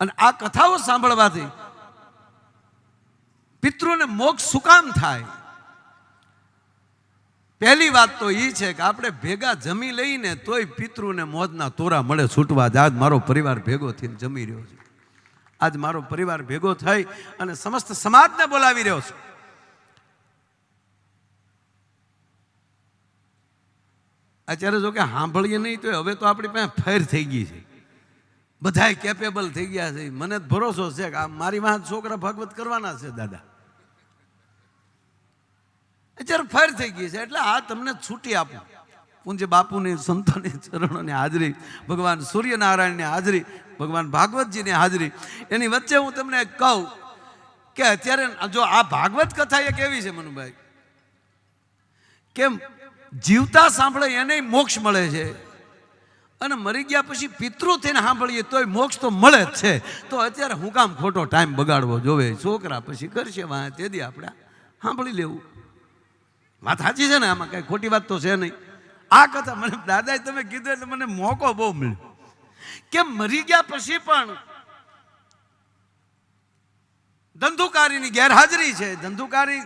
અને આ કથાઓ સાંભળવાથી પિતૃને મોક્ષ શું કામ થાય? પહેલી વાત તો એ છે કે આપણે ભેગા જમી લઈને તોય પિતૃને મોજના તોરા મળે, છૂટવા આજ મારો પરિવાર ભેગો થઈને જમી રહ્યો છે. આજ મારો પરિવાર ભેગો થઈ અને સમસ્ત સમાજને બોલાવી રહ્યો છું. અત્યારે જો કે સાંભળીએ નહીં તો હવે તો આપણી પાસે ફેર થઈ ગઈ છે. બધાય કેપેબલ થઈ ગયા છે. મને ભરોસો છે કે આ મારી વાહ છોકરા ભાગવત કરવાના છે, દાદા. અત્યારે ફાયર થઈ ગઈ છે. એટલે આ તમને છૂટી આપું. પૂંજે બાપુની સંતોની ચરણોની હાજરી, ભગવાન સૂર્યનારાયણની હાજરી, ભગવાન ભાગવતજીની હાજરી. એની વચ્ચે હું તમને કહું કે અત્યારે જો આ ભાગવત કથા એક એવી છે મનુભાઈ, કેમ જીવતા સાંભળે એને મોક્ષ મળે છે. અને મરી ગયા પછી પિતૃ થઈને સાંભળીએ તોય મોક્ષ તો મળે જ છે. તો અત્યારે હું કામ ખોટો ટાઈમ બગાડવો જોવે. છોકરા પછી કરશે વાહ તેથી આપણે સાંભળી લેવું. વાત સાચી છે ને? આમાં કઈ ખોટી વાત તો છે નહીં. આ કથા મને દાદાએ તમે કીધું એટલે મને મોકો બહુ મળ્યો. કે મરી ગયા પછી પણ ધંધુકારીની ગેરહાજરી છે. ધંધુકારી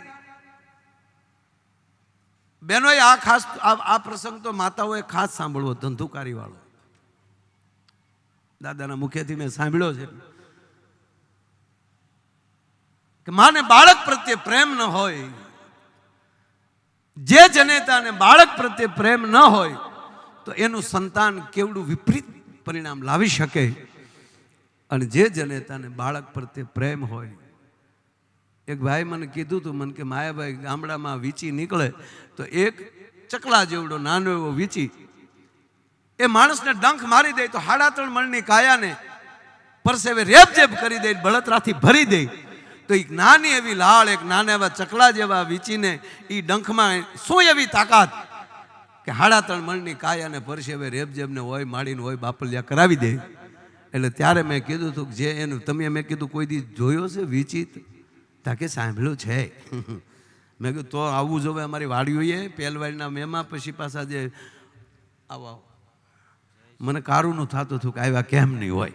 બહેનોએ આ ખાસ આ પ્રસંગ તો માતાઓએ ખાસ સાંભળવો ધંધુકારી વાળો દાદાના મુખેથી મેં સાંભળ્યો છે. કે માને બાળક પ્રત્યે પ્રેમ ન હોય, જે જનેતાને બાળક પ્રત્યે પ્રેમ ન હોય, તો એનું સંતાન કેવડું વિપરીત પરિણામ લાવી શકે? અને જે જનેતાને બાળક પ્રત્યે પ્રેમ હોય, એક ભાઈ મને કીધું હતું મને કે, માયાભાઈ ગામડામાં વીંચી નીકળે, તો એક ચકલા જેવડો નાનો એવો વીંચી એ માણસને ડંખ મારી દે તો હાડા ત્રણ મણની કાયાને પરસેવે રેપ જેપ કરી દે, બળતરાથી ભરી દે. તો એક નાની એવી લાળ, એક નાના એવા ચકલા જેવા વીંચીને એ ડંખમાં શું એવી તાકાત કે હાડા ત્રણ મણની કાયાને પરસેવે રેપ જેમને હોય, માડીને હોય, બાપલિયા કરાવી દે. એટલે ત્યારે મેં કીધું હતું જે એનું, તમે મેં કીધું કોઈ દી જોયો છે વિચિત? તાકે સાંભળ્યું છે. મેં કીધું તો આવવું જોવે અમારી વાડીઓએ પહેલવાડીના મેમાં પછી પાછા જે આવો આવો મને કારુનું થતું હતું કે આવ્યા કેમ નહીં હોય.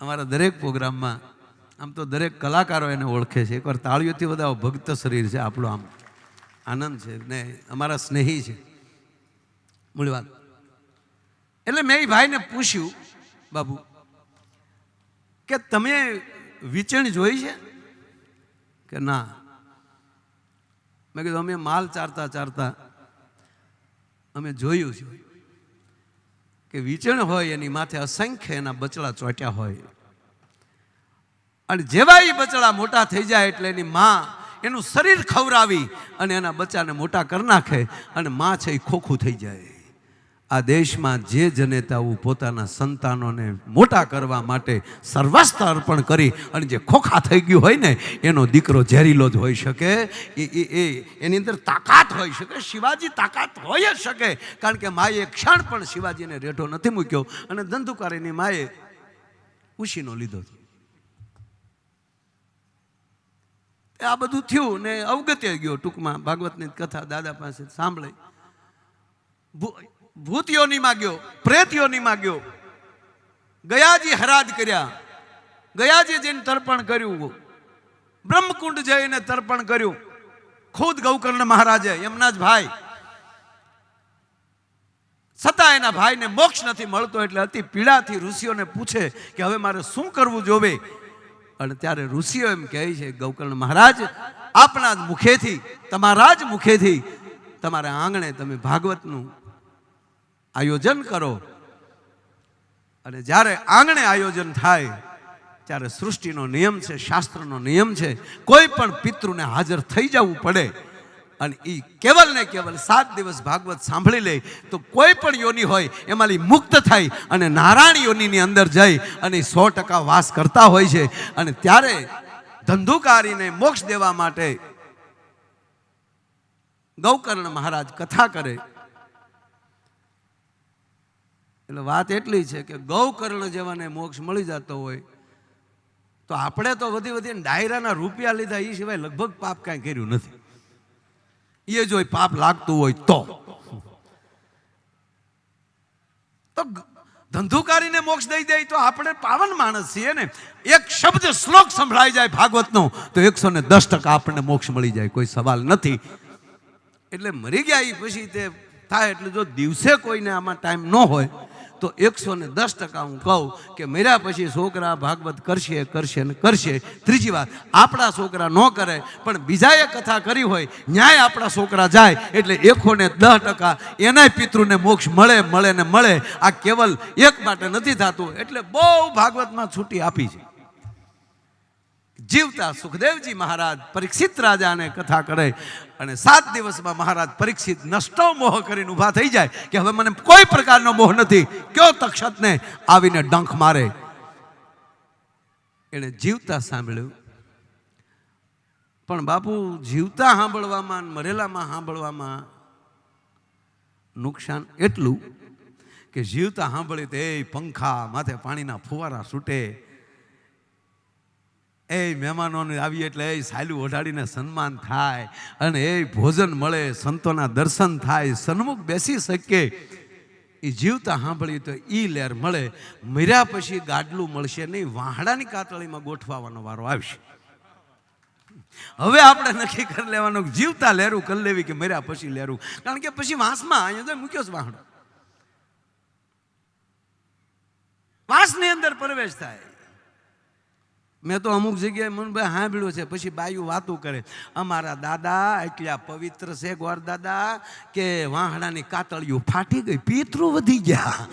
અમારા દરેક પ્રોગ્રામમાં આમ તો દરેક કલાકારો એને ઓળખે છે. એકવાર તાળીઓથી બધા ભક્ત શરીર છે આપણો આમ. આનંદ છે ને અમારા સ્નેહી છે. મૂળ વાત. એટલે મેં એ ભાઈને પૂછ્યું બાબુ કે તમે વિચણ જોઈ છે? કે ના. મેં કીધું, અમે માલ ચારતા ચારતા અમે જોયું છે કે વિચરણ હોય એની માથે અસંખ્ય એના બચડા ચોટ્યા હોય. અને જેવા એ બચડા મોટા થઈ જાય એટલે એની માં એનું શરીર ખવડાવી અને એના બચ્ચાને મોટા કરી નાખે અને માં છે એ ખોખું થઈ જાય. આ દેશમાં જે જનેતાઓ પોતાના સંતાનોને મોટા કરવા માટે સર્વસ્થ અર્પણ કરી અને જે ખોખા થઈ ગયું હોય ને, એનો દીકરો ઝેરીલો જ હોઈ શકે. એ એ એ, એની અંદર તાકાત હોઈ શકે, શિવાજી તાકાત હોઈ જ શકે. કારણ કે માએ ક્ષણ પણ શિવાજીને રેઠો નથી મૂક્યો અને ધંધુકારીની માએ ઉશીનો લીધો હતો. આ બધું થયું ને અવગત્ય ગયો ટૂંકમાં ભાગવતની કથા દાદા પાસે સાંભળી. ભૂત યોનીમાં ગયો પ્રેત યોનીમાં ગયો ગયાજી હરાજ કર્યા. ગયાજી જઈને તર્પણ કર્યું. બ્રહ્મકુંડ જઈને તર્પણ કર્યું. ખુદ ગૌકર્ણ મહારાજે, એમના જ ભાઈ. છતાં એના ભાઈને મોક્ષ નથી મળતો એટલે અતિ પીડાથી ઋષિઓને પૂછે કે હવે મારે શું કરવું જોવે? અને ત્યારે ઋષિઓ એમ કહે છે, ગૌકર્ણ મહારાજ આપણા જ મુખેથી, તમારા જ મુખેથી તમારા આંગણે તમે ભાગવતનું આયોજન કરો. અને જ્યારે આંગણે આયોજન થાય, ત્યારે સૃષ્ટિનો નિયમ છે, શાસ્ત્રનો નિયમ છે, કોઈ પણ પિતૃને હાજર થઈ જવું પડે. અને એ કેવલ ને કેવલ સાત દિવસ ભાગવત સાંભળી લે, તો કોઈ પણ યોની હોય, એમાંથી મુક્ત થાય અને નારાયણ યોનીની અંદર જઈ અને સો ટકા વાસ કરતા હોય છે. અને ત્યારે ધંધુકારીને મોક્ષ દેવા માટે ગૌકર્ણ મહારાજ કથા કરે. એટલે વાત એટલી છે કે ગૌકર્ણ જેવાને મોક્ષ મળી જતો હોય, તો આપણે તો વધી વધીને ડાયરાના રૂપિયા લીધા એ સિવાય લગભગ પાપ કાંઈ કર્યું નથી. એ જો પાપ લાગતું હોય તો. ધંધુકારીને મોક્ષ દઈ દે તો આપણે પાવન માણસ છીએ ને. એક શબ્દ શ્લોક સંભળાઈ જાય ભાગવતનો, તો એકસો ને દસ ટકા આપણને મોક્ષ મળી જાય, કોઈ સવાલ નથી. એટલે મરી ગયા એ પછી તે થાય, એટલે જો દિવસે કોઈને આમાં ટાઈમ ન હોય તો એકસો ને દસ ટકા હું કહું કે મર્યા પછી છોકરા ભાગવત કરશે કરશે ને કરશે. ત્રીજી વાત, આપણા છોકરા ન કરે, પણ બીજાએ કથા કરી હોય, ન્યાય આપણા છોકરા જાય. એટલે એકસો ને દસ ટકા એનાય પિતૃને મોક્ષ મળે મળે ને મળે. આ કેવલ એક માટે નથી થતું, એટલે બહુ ભાગવતમાં છૂટી આપી છે. જીવતા સુખદેવજી મહારાજ પરીક્ષિત રાજાને કથા કરે અને સાત દિવસમાં મહારાજ પરીક્ષિત નષ્ટો મોહ કરીને ઊભા થઈ જાય કે હવે મને કોઈ પ્રકારનો મોહ નથી. કયો તક્ષતને આવીને ડંખ મારે. એણે જીવતા સાંભળ્યું. પણ બાપુ, જીવતા સાંભળવામાં મરેલામાં સાંભળવામાં નુકસાન એટલું કે જીવતા સાંભળી તે પંખા માથે પાણીના ફુવારા છૂટે એ મહેમાનોને આવી એટલે એ સાયલું ઓઢાડીને સન્માન થાય અને એ ભોજન મળે, સંતોના દર્શન થાય, સન્મુખ બેસી શકે. એ જીવતા સાંભળીએ તો એ લહેર મળે. મર્યા પછી ગાડલું મળશે નહીં, વાહડાની કાતળીમાં ગોઠવાનો વારો આવશે. હવે આપણે નક્કી કરી લેવાનું જીવતા લહેરું કરી લેવી કે મર્યા પછી લહેરું કારણ કે પછી વાંસમાં અહીંયા તો મૂક્યો છે વાહડો. વાંસની અંદર પ્રવેશ થાય. મેં તો અમુક જગ્યાએ મનભાઈ સાંભળ્યું છે, પછી બાયું વાતું કરે. અમારા દાદા એટલા પવિત્ર છે ગોર દાદા કે વાહડાની કાતળીઓ ફાટી ગઈ, પિતૃ વધી ગયા.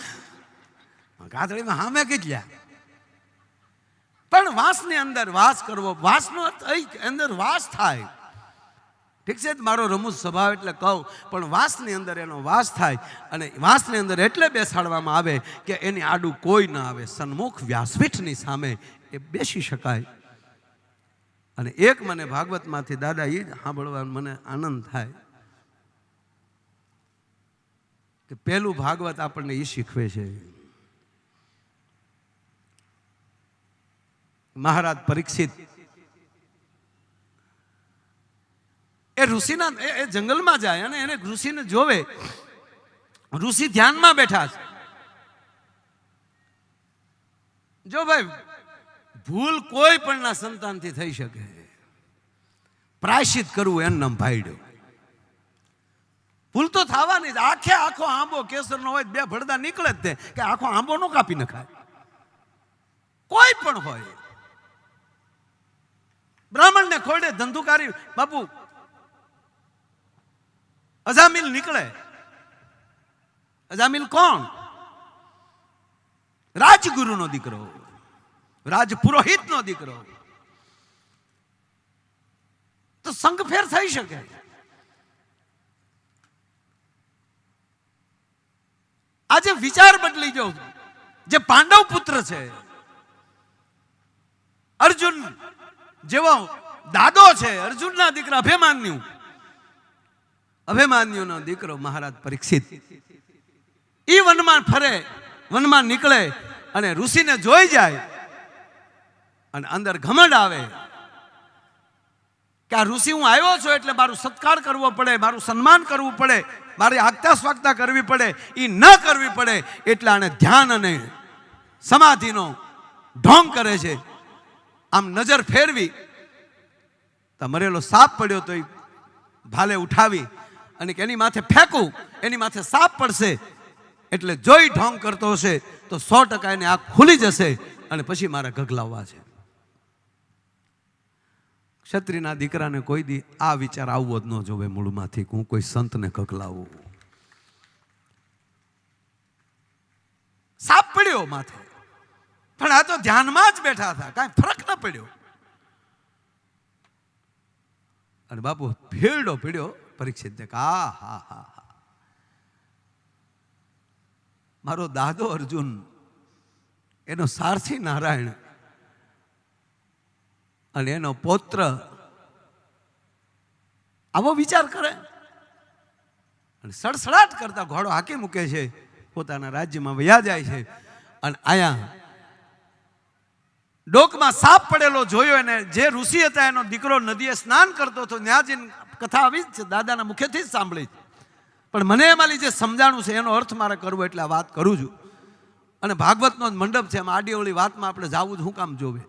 કાતળીમાં સામે કેટલા? પણ વાસની અંદર વાસ કરવો, વાસનો અંદર વાસ થાય. ઠીક છે મારો રમૂજ સ્વભાવ એટલે કહું, પણ વાસની અંદર એનો વાસ થાય અને વાસની અંદર એટલે બેસાડવામાં આવે કે એની આડું કોઈ ના આવે. સન્મુખ વ્યાસપીઠની સામે એ બેસી શકાય. અને એક મને ભાગવતમાંથી દાદા એ જ સાંભળવાનો મને આનંદ થાય કે પહેલું ભાગવત આપણને એ શીખવે છે. મહારાજ પરીક્ષિત ઋષિના એ જંગલમાં જાય અને એને ઋષિને જોવે. ઋષિ ધ્યાનમાં બેઠા છે. જો ભાઈ, ભૂલ કોઈ પણ ના સંતાનથી થઈ શકે. પ્રાયશ્ચિત કરવું એમ નામ ભાઈડો ભૂલ તો થવાની જ. આખે આખો આંબો કેસર નો હોય બે ભડદા નીકળે જ તે, કે આખો આંબો નો કાપી નખાય. કોઈ પણ હોય. બ્રાહ્મણને ખોડે ધંધુકારી, બાપુ અજામિલ નીકળે. અજામિલ કોણ? રાજગુરુનો દીકરો રાજ પુરોહિતનો દીકરો તો સંગફેર થઈ શકે. આજે વિચાર બદલી જો જે પાંડવ પુત્ર છે, અર્જુન જેવો દાદો છે, અર્જુનના દીકરા, અભિમાન્યુ. અભિમાન્યુનો દીકરો મહારાજ પરીક્ષિત. એ વનમાં ફરે, વનમાં નીકળે અને ઋષિને જોઈ જાય અને અંદર ઘમંડ આવે કે આ ઋષિ હું આવ્યો છું એટલે મારું સત્કાર કરવો પડે, મારું સન્માન કરવું પડે, મારી આગતા સ્વાગતા કરવી પડે એ ન કરવી પડે એટલે આને ધ્યાન અને સમાધિનો ઢોંગ કરે છે. આમ નજર ફેરવી, તો મરેલો સાપ પડ્યો તો એ ભાલે ઉઠાવી અને એની માથે ફેંકું, એની માથે સાપ પડશે, એટલે જોઈ ઢોંગ કરતો હશે, તો સો ટકા એને આંખ ખુલી જશે અને પછી મારે ગગલાવવા છે. ક્ષત્રિયના દીકરાને કોઈ દી આ વિચાર આવવો જ ન જોવે મૂળમાંથી હું કોઈ સંતને ગગલાવું સાપ પડ્યો માથે. પણ આ તો ધ્યાનમાં જ બેઠા હતા, કાંઈ ફરક ન પડ્યો. અને બાપુ ભીડો પીડ્યો. પરીક્ષિત આ હા હા હા મારો દાદો અર્જુન એનો સારથી નારાયણ અને એનો પૌત્ર આવો વિચાર કરે અને સડસડાટ કરતા ઘોડો હાકી મૂકે છે પોતાના રાજ્યમાં વયા જાય છે અને આયા ડોકમાં સાપ પડેલો જોયો એને જે ઋષિ હતા એનો દીકરો નદીએ સ્નાન કરતો હતો ત્યાં કથા આવી જ છે, દાદાના મુખેથી જ સાંભળી. પણ મને એમાં જે સમજાણું છે, એનો અર્થ મારે કરવો એટલે આ વાત કરું છું. અને ભાગવતનો જ મંડપ છે, એમાં આડીઓળી વાતમાં આપણે જાવું જ, હું કામ જોવે?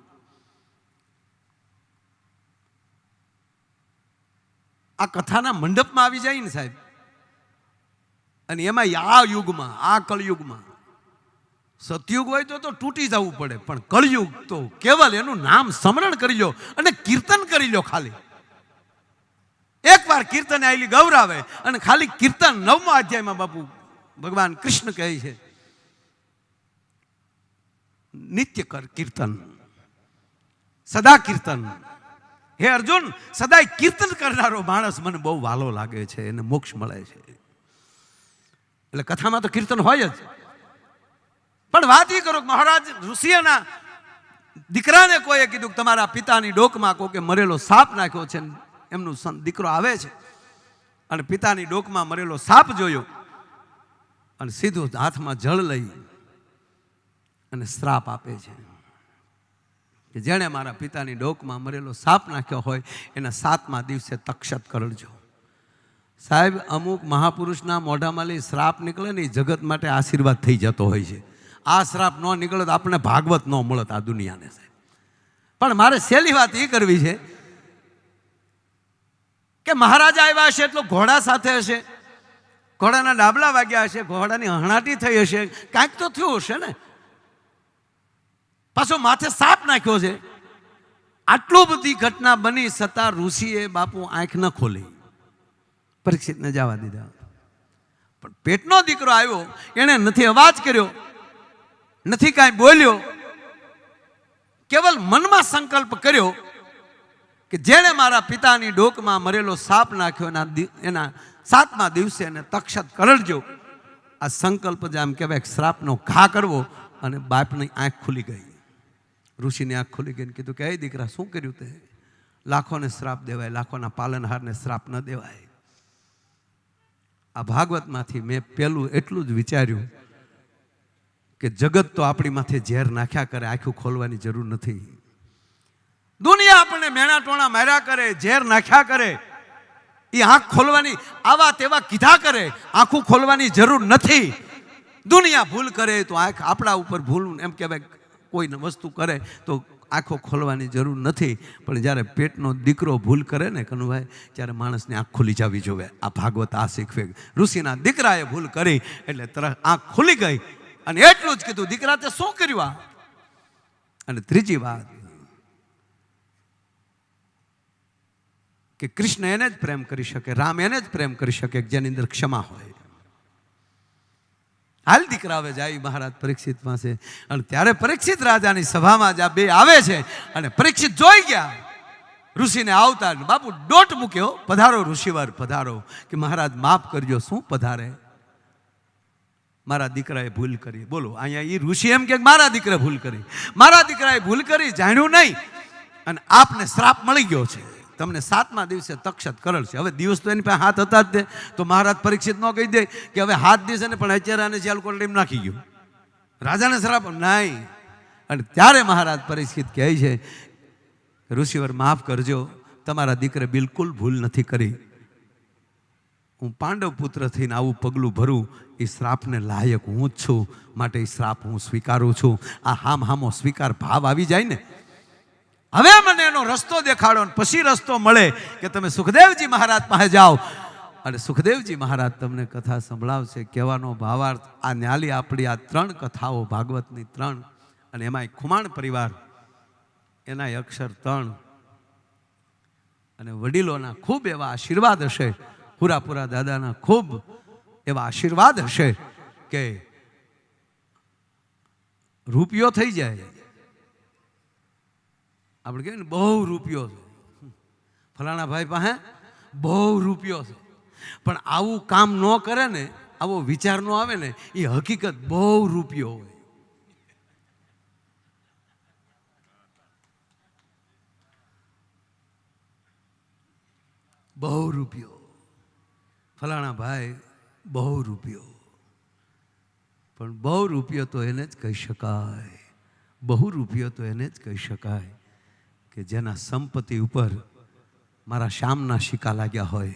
આ કથાના મંડપમાં આવી જાય ને સાહેબ. અને એમાં આ યુગમાં, આ કળયુગમાં. સતયુગ હોય તો તો તૂટી જવું પડે, પણ કળયુગ તો કેવલ એનું નામ સ્મરણ કરી લો અને કીર્તન કરી લો ખાલી. એકવાર કીર્તન આવેલી ગૌરાવે અને ખાલી કીર્તન નવમા અધ્યાયમાં બાપુ ભગવાન કૃષ્ણ કહે છે, નિત્ય કર કીર્તન, સદા કીર્તન. હે અર્જુન, સદાય કીર્તન કરનારો માણસ મને બહુ વાલો લાગે છે, એને મોક્ષ મળે છે. એટલે કથામાં તો કીર્તન હોય જ. પણ વાત એ કરો મહારાજ ઋષિઓના દીકરાને કોઈએ કીધું કે તમારા પિતાની ડોકમાં કોકે મરેલો સાપ નાખ્યો છે એમનું દીકરો આવે છે. અને પિતાની ડોકમાં મરેલો સાપ જોયો. અને સીધું હાથમાં જળ લઈ અને શ્રાપ આપે છે. કે જેણે મારા પિતાની ડોકમાં મરેલો સાપ નાખ્યો હોય, એના સાતમા દિવસે તક્ષત કરજો સાહેબ, અમુક મહાપુરુષના મોઢામાં શ્રાપ નીકળે ને એ જગત માટે આશીર્વાદ થઈ જતો હોય છે. આ શ્રાપ ન નીકળે તો આપણે ભાગવત ન મળત આ દુનિયાને સાહેબ. પણ મારે સહેલી વાત એ કરવી છે કે મહારાજા આવ્યા હશે એટલો ઘોડા સાથે હશે? ઘોડાના ડાબલા વાગ્યા હશે, ઘોડાની હણાટી થઈ હશે. કાંઈક તો થયું હશે ને? પાછો માથે સાપ નાખ્યો છે. આટલું બધી ઘટના બની છતાં ઋષિએ બાપુ આંખ ન ખોલી. પરીક્ષિતને જવા દીધા. પણ પેટનો દીકરો આવ્યો, એણે નથી અવાજ કર્યો, નથી કાંઈ બોલ્યો. કેવલ મનમાં સંકલ્પ કર્યો કે જેણે મારા પિતાની ડોકમાં મરેલો સાપ નાખ્યો, એના એના સાતમા દિવસે એને તક્ષત કરડજો. આ સંકલ્પ જે આમ કહેવાય શ્રાપનો ઘા કરવો અને બાપની આંખ ખુલી ગઈ. ઋષિની આંખ ખુલી ગઈ કીધું કે, એ દીકરા, શું કર્યું તે? લાખોને શ્રાપ દેવાય, લાખોના પાલનહારને શ્રાપ ન દેવાય. આ ભાગવતમાંથી મેં પેલું એટલું જ વિચાર્યું કે જગત તો આપણીમાંથી ઝેર નાખ્યા કરે, આખું ખોલવાની જરૂર નથી. દુનિયા આપણને મેણા ટોણા માર્યા કરે, ઝેર નાખ્યા કરે. એ આંખ ખોલવાની, આવા તેવા કીધા કરે, આંખું ખોલવાની જરૂર નથી. દુનિયા ભૂલ કરે તો આંખ આપણા ઉપર ભૂલ, એમ કહેવાય, કોઈ વસ્તુ કરે તો આંખો ખોલવાની જરૂર નથી. પણ જ્યારે પેટનો દીકરો ભૂલ કરે ને કનુભાઈ, ત્યારે માણસની આંખ ખુલી જવી જોવે આ ભાગવત આ શીખવે. ઋષિના દીકરાએ ભૂલ કરી, એટલે તરત આંખ ખુલી ગઈ. અને એટલું જ કીધું, દીકરા, તે શું કર્યું આ? અને ત્રીજી વાત કે કૃષ્ણ એને જ પ્રેમ કરી શકે, રામ એને જ પ્રેમ કરી શકે જેની અંદર ક્ષમા હોય. હાલ દીકરા હવે જાય મહારાજ પરીક્ષિત પાસે. અને ત્યારે પરીક્ષિત રાજાની સભામાં જ આ બે આવે છે અને પરીક્ષિત જોઈ ગયા. ઋષિને આવતા બાપુ ડોટ મૂક્યો, પધારો ઋષિવાર, પધારો. કે મહારાજ માફ કરજો, શું પધારે? મારા દીકરાએ ભૂલ કરી. બોલો, અહીંયા એ ઋષિ એમ કે મારા દીકરાએ ભૂલ કરી. મારા દીકરાએ ભૂલ કરી, જાણ્યું નહીં. અને આપને શ્રાપ મળી ગયો છે. તમને સાતમા દિવસે તક્ષત કરલ છે. હવે દિવસ તો એની પાસે હાથ હતા જ તે. તો મહારાજ પરીક્ષિત ન કહી દે કે હવે હાથ દિવસે ને પણ અત્યારે જેલ કોટડીમાં નાખી ગયું. રાજાને શ્રાપ નહીં. અને ત્યારે મહારાજ પરીક્ષિત કહે છે, ઋષિવર, માફ કરજો. તમારા દીકરે બિલકુલ ભૂલ નથી કરી. હું પાંડવ પુત્ર થઈને આવું પગલું ભરું. એ શ્રાપને લાયક હું જ છું. માટે એ શ્રાપ હું સ્વીકારું છું. આ હામ હામો સ્વીકાર ભાવ આવી જાય ને હવે મને એનો રસ્તો દેખાડો ને પછી રસ્તો મળે કે તમે સુખદેવજી મહારાજ પાસે જાઓ. અને સુખદેવજી મહારાજ તમને કથા સંભળાવશે, કહેવાનો ભાવાર્થ, આ ન્યાલી આપણી આ ત્રણ કથાઓ, ભાગવતની ત્રણ અને એમાંય ખુમાણ પરિવાર એના અક્ષર ત્રણ. અને વડીલોના ખૂબ એવા આશીર્વાદ હશે, પૂરાપૂરા દાદાના ખૂબ એવા આશીર્વાદ હશે કે રૂપિયો થઈ જાય. આપણે કહીએ ને, બહુ રૂપિયો છે. ફલાણા ભાઈ પાસે બહુ રૂપિયો છે. પણ આવું કામ ન કરે ને, આવો વિચાર ન આવે ને એ હકીકત બહુ રૂપિયો હોય. બહુ રૂપિયો. ફલાણા ભાઈ બહુ રૂપિયો. પણ બહુ રૂપિયો તો એને જ કહી શકાય. બહુ રૂપિયો તો એને જ કહી શકાય. કે જેના સંપત્તિ ઉપર મારા શ્યામના સિક્કા લાગ્યા હોય,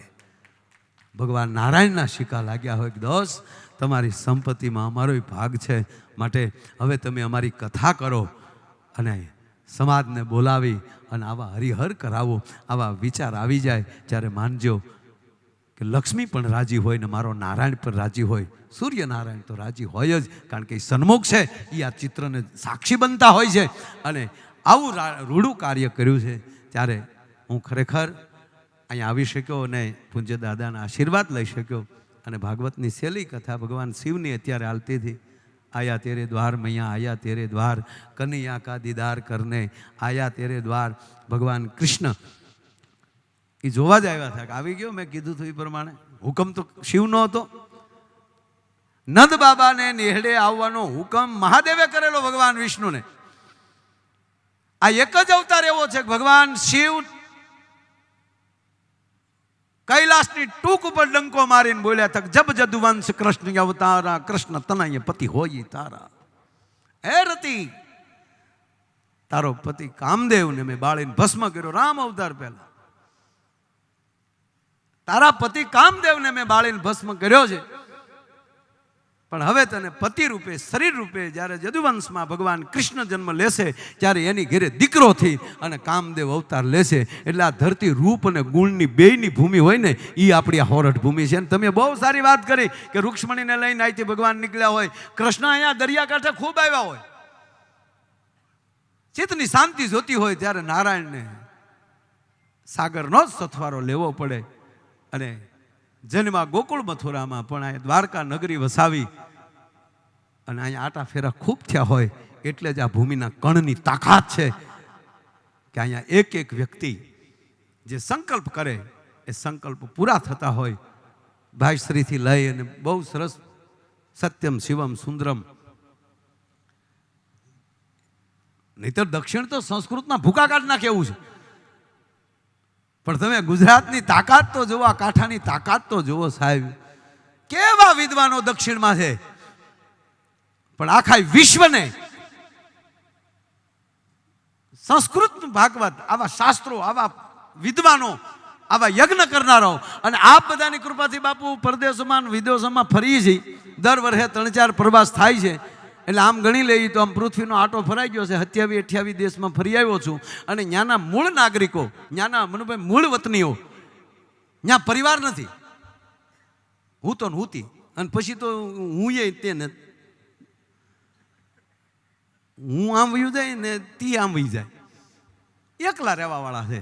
ભગવાન નારાયણના શિકા લાગ્યા હોય દોસ તમારી સંપત્તિમાં અમારો ભાગ છે. માટે હવે તમે અમારી કથા કરો અને સમાજને બોલાવી અને આવા હરિહર કરાવો, આવા વિચાર આવી જાય જ્યારે માનજો કે લક્ષ્મી પણ રાજી હોય ને મારો નારાયણ પણ રાજી હોય. સૂર્યનારાયણ તો રાજી હોય જ, કારણ કે એ સન્મુખ છે. એ આ ચિત્રને સાક્ષી બનતા હોય છે. અને આવું રૂડું કાર્ય કર્યું છે, ત્યારે હું ખરેખર અહીંયા આવી શક્યો અને પૂજ્ય દાદાના આશીર્વાદ લઈ શક્યો અને ભાગવતની સહેલી કથા ભગવાન શિવની અત્યારે હાલતી હતી આયા તેરે દ્વાર, મૈયા આયા તેરે દ્વાર, કનૈયા કા દીદાર કરને આયા તેરે દ્વાર, ભગવાન કૃષ્ણ. એ જોવા જ આવ્યા હતા કે આવી ગયો મેં કીધું હતું એ પ્રમાણે. હુકમ તો શિવનો હતો. નંદ બાબાને નેહડે આવવાનો હુકમ મહાદેવે કરેલો ભગવાન વિષ્ણુને. આ એક જ અવતાર એવો છે ભગવાન શિવ કૈલાસની ટૂંક ઉપર ડંકો મારીને બોલ્યા તક જબ જદુવંશ કૃષ્ણ અવતારા, કૃષ્ણ તનાય પતિ હોય તારા. હે રતિ, તારો પતિ કામદેવને મેં બાળીને ભસ્મ કર્યો, રામ અવતાર પહેલા. તારા પતિ કામદેવને મેં બાળીને ભસ્મ કર્યો છે. પણ હવે તને પતિ રૂપે, શરીર રૂપે જ્યારે જદુવંશમાં ભગવાન કૃષ્ણ જન્મ લેશે, ત્યારે એની ઘેરે દીકરો થઈ અને કામદેવ અવતાર લેશે. એટલે આ ધરતી રૂપ અને ગુણની બેયની ભૂમિ હોય ને એ આપણી આ હોરઠ ભૂમિ છે. અને તમે બહુ સારી વાત કરી કે રૂક્ષ્મણીને લઈને અહીંથી ભગવાન નીકળ્યા હોય. કૃષ્ણ અહીંયા દરિયાકાંઠે ખૂબ આવ્યા હોય. ચિત્તની શાંતિ જોતી હોય ત્યારે નારાયણને સાગરનો જ સથવારો લેવો પડે. અને જન્મા ગોકુળ મથુરામાં પણ અહીંયા દ્વારકા નગરી વસાવી અને અહીંયા આટા ફેરા ખૂબ થયા હોય એટલે જ આ ભૂમિના કણની તાકાત છે કે અહીંયા એક એક વ્યક્તિ જે સંકલ્પ કરે એ સંકલ્પ પૂરા થતા હોય. ભાઈશ્રીથી લઈ અને બહુ સરસ સત્યમ, શિવમ, સુંદરમ. નહીતર દક્ષિણ તો સંસ્કૃતમાં ભૂકા કાઢ નાખે એવું છે. પણ તમે ગુજરાતની તાકાત તો જુઓ, આ કાંઠાની તાકાત તો જુઓ સાહેબ. કેવા વિદ્વાનો દક્ષિણમાં છે? પણ આખા વિશ્વને સંસ્કૃત ભાગવત, આવા શાસ્ત્રો, આવા વિદ્વાનો, આવા યજ્ઞ કરનારાઓ અને આ બધાની કૃપાથી બાપુ પરદેશોમાં વિદેશોમાં ફરી છે. દર વર્ષે ત્રણ ચાર પ્રવાસ થાય છે. એટલે આમ ગણી લઈએ તો આમ પૃથ્વીનો આટો ફરાઈ ગયો છે. સત્યાવી અઠ્યાવીસ દેશમાં ફરી આવ્યો છું. અને ત્યાંના મૂળ નાગરિકો, ત્યાંના મનુભાઈ, મૂળ વતનીઓ, ત્યાં પરિવાર નથી. હું તો હુંતી અને પછી તો હું એ તે ને હું આમ વયું જાય ને તી આમ વહી જાય. એકલા રહેવાવાળા છે.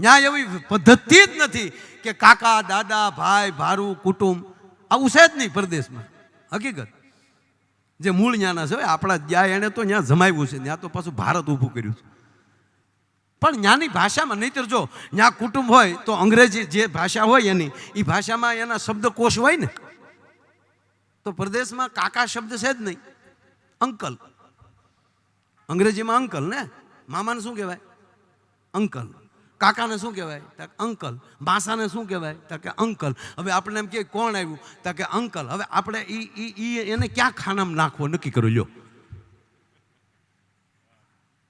ત્યાં એવી પદ્ધતિ જ નથી કે કાકા, દાદા, ભાઈ, ભારું, કુટુંબ, આવું છે જ નહીં પરદેશમાં. હકીકત. જે મૂળ ન્યાના છે આપણા જ્યાં એણે તો ત્યાં જમાવ્યું છે, ત્યાં તો પાછું ભારત ઊભું કર્યું છે. પણ ત્યાંની ભાષામાં નહીતર જો ત્યાં કુટુંબ હોય, તો અંગ્રેજી જે ભાષા હોય એની એ ભાષામાં એના શબ્દકોશ હોય ને, તો પ્રદેશમાં કાકા શબ્દ છે જ નહીં. અંકલ. અંગ્રેજીમાં અંકલ ને? મામાને શું કહેવાય? અંકલ. કાકાને શું કહેવાય? તો અંકલ. માસાને શું કહેવાય? તો કે અંકલ. હવે આપણે એમ કે કોણ આવ્યું? તો કે અંકલ. હવે આપણે ઈ એને ક્યાં ખાનામાં નાખવો? નક્કી કરો, લ્યો.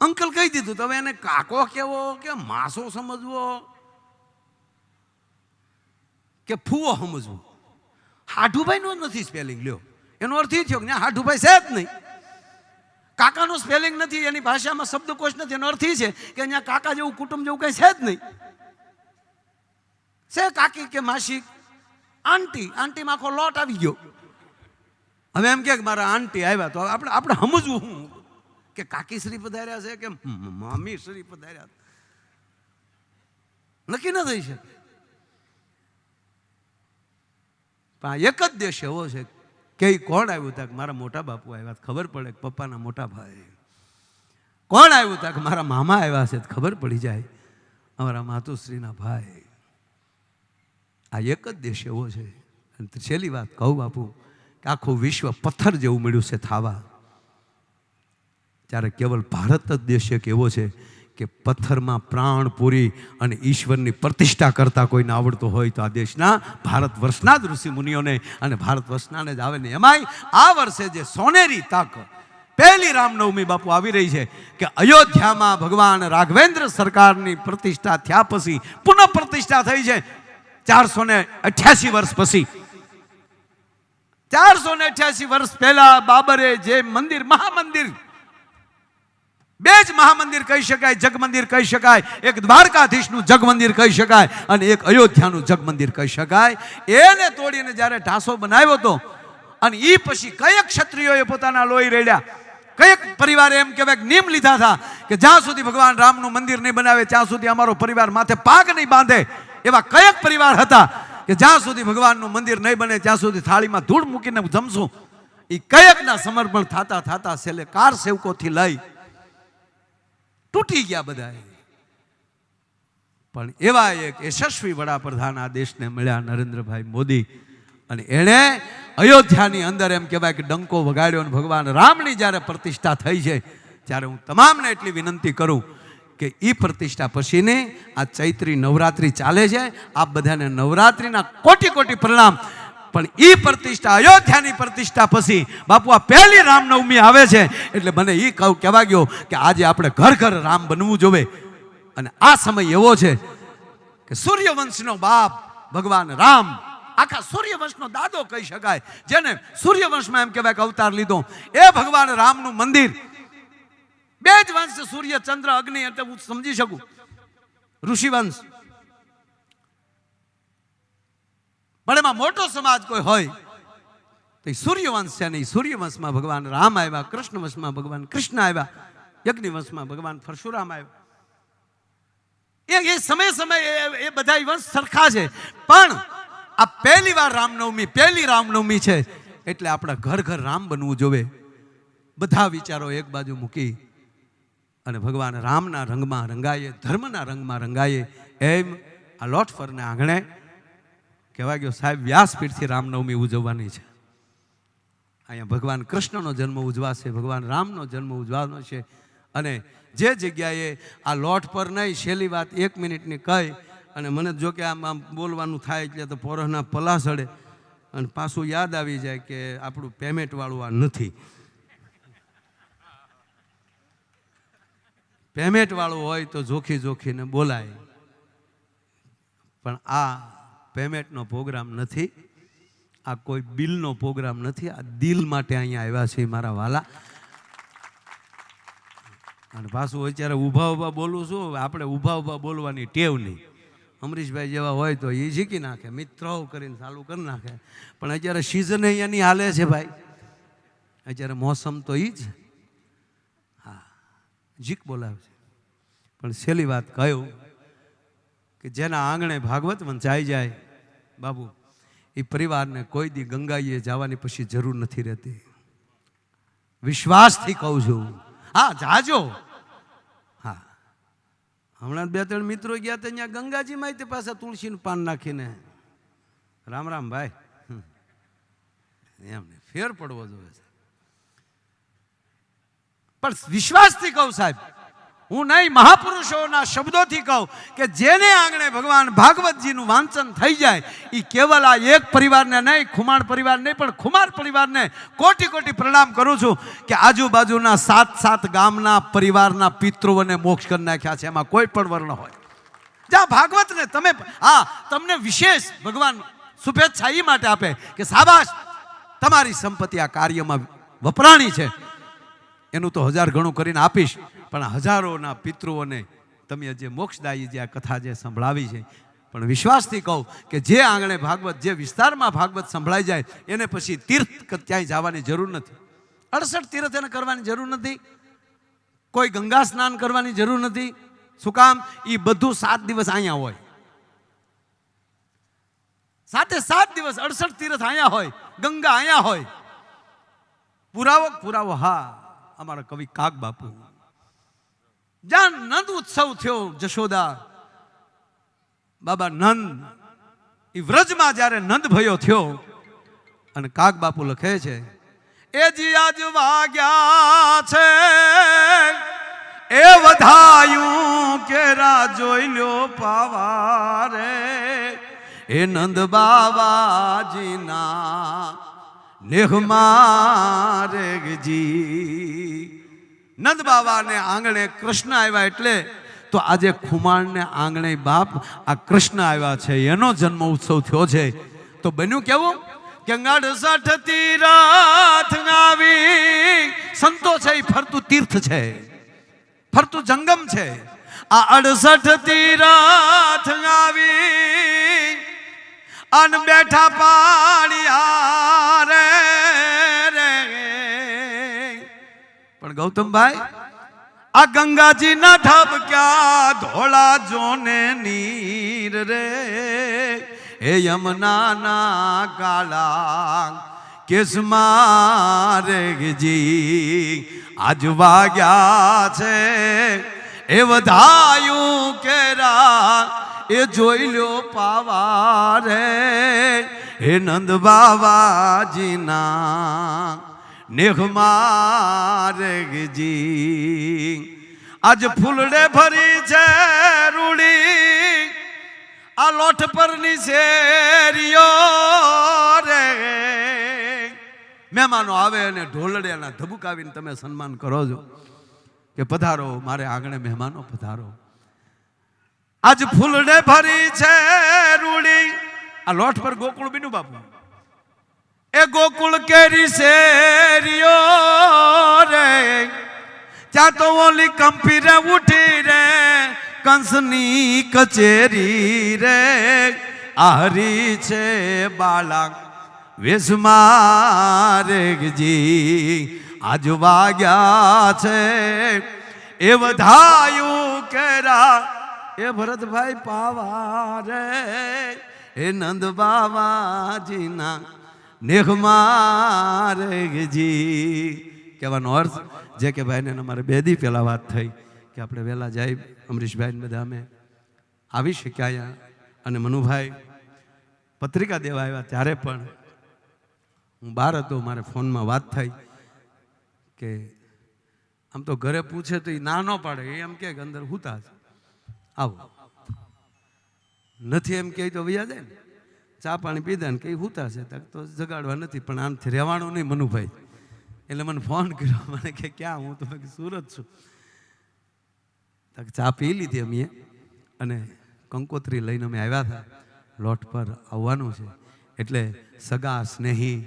અંકલ કહી દીધું તો હવે એને કાકો કેવો કે માસો સમજવો કે ફૂવો સમજવો? હાઠુભાઈનું નથી સ્પેલિંગ લ્યો. એનો અર્થ એ થયો કે હાઠુભાઈ છે જ નહીં. કાકાનો સ્પેલિંગ નથી, એની ભાષામાં શબ્દકોશ નથી, એનો અર્થ છે કે અહીંયા કાકા જેવું કુટુંબ જેવું કંઈ છે જ નહીં. છે કાકી કે માસી? આંટી, આંટીમાં આખો લોટ આવી ગયો. હવે એમ કે મારા આંટી આવ્યા, તો આપણે આપણે સમજવું હું કે કાકી શ્રી પધાર્યા છે કે મામી શ્રી પધાર્યા નક્કી ન થઈ શકે. એક જ દેશ એવો છે કે કોણ આવ્યું તા કે મારા મોટા બાપુ આવ્યા ખબર પડે પપ્પાના મોટા ભાઈ. કોણ આવ્યું તા કે મારા મામા આવ્યા છે? ખબર પડી જાય. અમારા માતુશ્રીના ભાઈ. આ એક જ દેશ એવો છે. અને છેલ્લી વાત કહું બાપુ, કે આખું વિશ્વ પથ્થર જેવું મળ્યું છે થાવા. ત્યારે કેવલ ભારત જ દેશ એક એવો છે કે પથ્થરમાં પ્રાણ પૂરી અને ઈશ્વરની પ્રતિષ્ઠા કરતા કોઈને આવડતો હોય તો આ દેશના ભારત વર્ષના જ ઋષિ મુનિઓને અને ભારત વર્ષનાને જ આવે ને એમાંય આ વર્ષે જે સોનેરી તક પહેલી રામનવમી બાપુ આવી રહી છે કે અયોધ્યામાં ભગવાન રાઘવેન્દ્ર સરકારની પ્રતિષ્ઠા થયા પછી પુનઃ પ્રતિષ્ઠા થઈ છે ચારસો ને અઠ્યાસી વર્ષ પછી. ચારસો ને અઠ્યાસી વર્ષ પહેલા બાબરે જે મંદિર, મહામંદિર બે જ મહામંદિર કહી શકાય, જગમંદિર કહી શકાય, એક દ્વારકાધીશનું જગમંદિર કહી શકાય અને એક અયોધ્યાનું જગમંદિર કહી શકાય. એને તોડીને જ્યારે ઢાસો બનાવ્યો હતો અને એ પછી કયેક ક્ષત્રિયોએ પોતાના લોહી રેડ્યા. કયેક પરિવારે એમ કહેવાય નિયમ લીધા હતા કે જ્યાં સુધી ભગવાન રામનું મંદિર નહીં બનાવે, ત્યાં સુધી અમારો પરિવાર માથે પાક નહીં બાંધે. એવા કયેક પરિવાર હતા કે જ્યાં સુધી ભગવાનનું મંદિર નહીં બને, ત્યાં સુધી થાળીમાં ધૂળ મૂકીને જમશું. એ કયેકના સમર્પણ થતા થતા છેલ્લે કાર સેવકોથી લઈ તૂટી ગયા બધા પણ એવા એક યશસ્વી વડાપ્રધાન આ દેશને મળ્યા નરેન્દ્રભાઈ મોદી. અને એણે અયોધ્યાની અંદર એમ કહેવાય કે ડંકો વગાડ્યો અને ભગવાન રામની જ્યારે પ્રતિષ્ઠા થઈ છે, ત્યારે હું તમામને એટલી વિનંતી કરું કે એ પ્રતિષ્ઠા પછીની આ ચૈત્રી નવરાત્રિ ચાલે છે. આપ બધાને નવરાત્રિના કોટી કોટી પ્રણામ. પણ એ પ્રતિષ્ઠા અયોધ્યાની પ્રતિષ્ઠા પછી બાપુ આ પહેલી રામનવમી આવે છે. એટલે મને એ કહું, કહેવા ગયો કે આજે આપણે ઘર ઘર રામ બનવું જોવે. અને આ સમય એવો છે કે સૂર્યવંશનો બાપ ભગવાન રામ, આખા સૂર્યવંશનો દાદો કહી શકાય, જેને સૂર્યવંશમાં એમ કહેવાય કે અવતાર લીધો. એ ભગવાન રામનું મંદિર. બે જ વંશ સૂર્ય ચંદ્ર અગ્નિ, એટલે હું સમજી શકું. ઋષિવંશ. પણ એમાં મોટો સમાજ કોઈ હોય, તો એ સૂર્યવંશ છે ને એ સૂર્યવંશમાં ભગવાન રામ આવ્યા, કૃષ્ણ વંશમાં ભગવાન કૃષ્ણ આવ્યા યજ્ઞવંશમાં ભગવાન પરશુરામ આવ્યા. એ એ સમય સમય એ- એ બધા વંશ સરખા છે, પણ આ પહેલી વાર રામનવમી, પહેલી રામનવમી છે, એટલે આપણા ઘર ઘર રામ બનવું જોવે. બધા વિચારો એક બાજુ મૂકી અને ભગવાન રામના રંગમાં રંગાઈએ, ધર્મના રંગમાં રંગાઈએ, એમ આ લોટ ફરને આંગણે કહેવાય ગયો સાહેબ, વ્યાસપીઠથી રામનવમી ઉજવવાની છે. અહીંયા ભગવાન કૃષ્ણનો જન્મ ઉજવાશે, ભગવાન રામનો જન્મ ઉજવાનો છે. અને જે જગ્યાએ આ લોટ પર નહીં, છેલ્લી વાત એક મિનિટની કહી, અને મને જો કે આમ આમ બોલવાનું થાય એટલે તો પોરહના પલા સડે અને પાછું યાદ આવી જાય કે આપણું પેમેન્ટવાળું આ નથી. પેમેન્ટવાળું હોય તો જોખી જોખીને બોલાય. પણ આ પેમેન્ટનો પ્રોગ્રામ નથી, આ કોઈ બિલનો પ્રોગ્રામ નથી, આ દિલ માટે અહીંયા આવ્યા છે મારા વાલા. અને પાછું અત્યારે ઊભા ઊભા બોલું છું આપણે ઊભા ઊભા બોલવાની ટેવ નહીં. અમરીશભાઈ જેવા હોય તો એ શીખી નાખે મિત્રો કરીને ચાલુ કરી નાખે. પણ અત્યારે સિઝન અહીંયાની હાલે છે ભાઈ. અત્યારે મોસમ તો એ જ. હા જીક બોલાવે છે. પણ છેલ્લી વાત કહ્યું કે જેના આંગણે ભાગવત વંચાઈ જાય બાબુ, એ પરિવારને કોઈ દી ગંગાઈએ જવાની પછી જરૂર નથી રહેતી. વિશ્વાસથી કહું છું. હા, જાજો. હા. હમણાં બે ત્રણ મિત્રો ગયા તા ત્યાં ગંગાજીમાં માહિતી પાસે તુલસીનું પાન નાખીને. રામ રામ ભાઈ. એમને ફેર પડવો જોઈએ પણ વિશ્વાસથી કહું સાહેબ હું નહીં, મહાપુરુષોના શબ્દોથી કહું કે જેને આંગણે ભગવાન ભાગવતજીનું વાંચન થઈ જાય એ કેવલ આ એક પરિવારને નહીં, ખુમાણ પરિવાર નહીં, પણ ખુમાર પરિવારને કોટી કોટી પ્રણામ કરું છું કે આજુબાજુના સાત સાત ગામના પરિવારના પિતૃઓને મોક્ષ કરી નાખ્યા છે. એમાં કોઈ પણ વર્ણ હોય. જ્યાં ભાગવતને તમે, હા, તમને વિશેષ ભગવાન શુભેચ્છા એ માટે આપે કે સાબાશ, તમારી સંપત્તિ આ કાર્યમાં વપરાણી છે. એનું તો હજાર ઘણું કરીને આપીશ. પણ હજારોના પિતૃઓને તમે જે મોક્ષદાયી જે આ કથા જે સંભળાવી છે, પણ વિશ્વાસથી કહું કે જે આંગણે ભાગવત, જે વિસ્તારમાં ભાગવત સંભળાઈ જાય, એને પછી તીર્થ ક્યાંય જવાની જરૂર નથી. અડસઠ તીર્થ એને કરવાની જરૂર નથી. કોઈ ગંગા સ્નાન કરવાની જરૂર નથી. શું કામ? એ બધું સાત દિવસ અહીંયા હોય. સાતે સાત દિવસ અડસઠ તીર્થ અહીંયા હોય, ગંગા અહીંયા હોય. પુરાવો પુરાવો, હા. અમારા કવિ કાગ બાપુ. જ્યાં નંદ ઉત્સવ થયો જશોદા, બાબા નંદ એ વ્રજમાં જ્યારે નંદ ભયો થયો, અને કાગ બાપુ લખે છે, એ જી આજ વાગ્યા છે, એ વધાયું કે જોઈ લ્યો પાવારે, એ નંદ બાવાજીના નેહ મારે જી. નંદ બાબાને આંગણે કૃષ્ણ આવ્યા એટલે તો આજે ખુમાણને આંગણે બાપ આ કૃષ્ણ આવ્યા છે, એનો જન્મ ઉત્સવ થયો છે. તો બન્યું કેવું? કે અડસઠ તીરથ આવી સંતો છે એ ફરતું તીર્થ છે. ફરતું જંગમ છે. આ અડસઠ તીરથ આવી અન બેઠા પાડિયા રે પણ ગૌતમભાઈ, આ ગંગાજી ના ઢબક્યા ધોળા જોને નીર રે. હે યમના ના કાલા કેસમાં રેગજી આજ વાગ્યા છે. એ વધાયું કેરા એ જોઈ લ્યો પાવા રે હે નંદ બાવાજીના નેહમારગજી આજ ફૂલડે ભરી છે રૂડી, આ લોઠ પરની શેરીઓ રે. મહેમાનો આવે અને ઢોલડિયાના ધબુકાવીને તમે સન્માન કરો છો કે પધારો, મારે આંગણે મહેમાનો પધારો. આજ ફૂલડે ભરી છે રૂડી. આ લોઠ પર ગોકુળ બીનું બાપુ. એ ગોકુળ કેરી શેરીઓ રે. ત્યાં તો ઓલી કંપી રે ઉઠી રે, કંસની કચેરી રે. આહરી છે બાળક વેસમારેગજી આજ વાગ્યા છે. એ વધાયું કેરા એ ભરતભાઈ પાવા રે એ નંદ બાવાજીના નેહમારેગજી કહેવાનો અર્થ જે કે ભાઈને અમારે બે દી પહેલાં વાત થઈ કે આપણે વહેલા જાય અમરીશભાઈ બધા અમે આવી શક્યા અહીંયા. અને મનુભાઈ પત્રિકા દેવા આવ્યા ત્યારે પણ હું બહાર હતો, મારે ફોનમાં વાત થઈ કે આમ તો ઘરે પૂછે તો એ ના ન પાડે એમ કે અંદર હુતા છે આવો. નથી એમ કહે તો વૈયા જાય ને. ચા પાણી પીધા ને કંઈ હુતા છે. તક તો જગાડવા નથી, પણ આમથી રહેવાનું નહીં મનુભાઈ. એટલે મને ફોન કર્યો. મને કે ક્યાં? હું તો સુરત છું. તક ચા પી લીધી અમે. અને કંકોત્રી લઈને અમે આવ્યા હતા. લોટ પર આવવાનું છે. એટલે સગા સ્નેહી,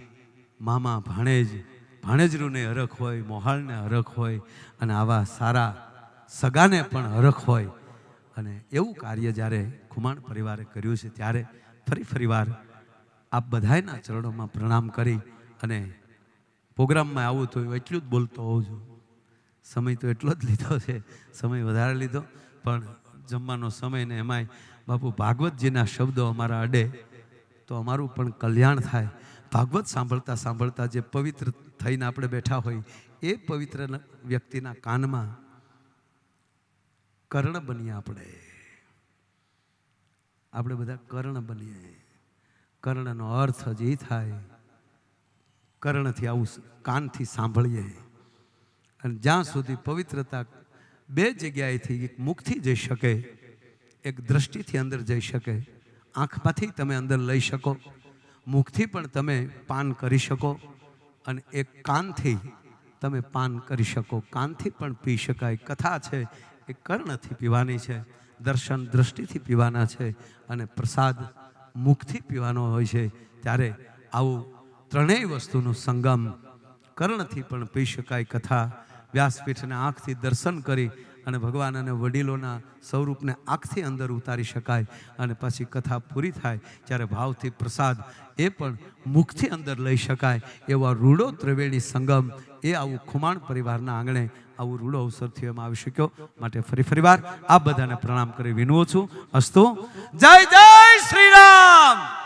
મામા ભાણેજ, ભાણેજરૂને હરખ હોય, મોહાળને હરખ હોય, અને આવા સારા સગાને પણ હરખ હોય. અને એવું કાર્ય જ્યારે ખુમાણ પરિવારે કર્યું છે, ત્યારે ફરી ફરીવાર આપ બધાયના ચરણોમાં પ્રણામ કરી અને પ્રોગ્રામમાં આવું તો એટલું જ બોલતો હોઉં છું. સમય તો એટલો જ લીધો છે, સમય વધારે લીધો, પણ જમવાનો સમય ને એમાંય બાપુ ભાગવતજીના શબ્દો અમારા અડે તો અમારું પણ કલ્યાણ થાય. ભાગવત સાંભળતા સાંભળતા જે પવિત્ર થઈને આપણે બેઠા હોય, એ પવિત્ર વ્યક્તિના કાનમાં કર્ણ બનીએ આપણે. આપણે બધા કર્ણ બનીએ. કર્ણનો અર્થ જ થાય, કર્ણથી આવું કાનથી સાંભળીએ. અને જ્યાં સુધી પવિત્રતા બે જગ્યાએથી એક મુખથી જઈ શકે, એક દ્રષ્ટિથી અંદર જઈ શકે, આંખમાંથી તમે અંદર લઈ શકો, મુખથી પણ તમે પાન કરી શકો, અને એક કાનથી તમે પાન કરી શકો. કાનથી પણ પી શકાય. કથા છે એ કર્ણથી પીવાની છે, દર્શન દ્રષ્ટિથી પીવાના છે અને પ્રસાદ મુખથી પીવાનો હોય છે, ત્યારે આવું ત્રણેય વસ્તુનું સંગમ કર્ણથી પણ પી શકાય કથા. વ્યાસપીઠને આંખથી દર્શન કરી અને ભગવાન અને વડીલોના સ્વરૂપને આંખથી અંદર ઉતારી શકાય અને પછી કથા પૂરી થાય, ત્યારે ભાવથી પ્રસાદ એ પણ મુખથી અંદર લઈ શકાય. એવા રૂડો ત્રિવેણી સંગમ એ આવું ખુમાણ પરિવારના આંગણે આવું રૂડો અવસરથી એમાં આવી શક્યો. માટે ફરી ફરીવાર આ બધાને પ્રણામ કરી વિનવું છું. અસ્તુ. જય જય શ્રી રામ!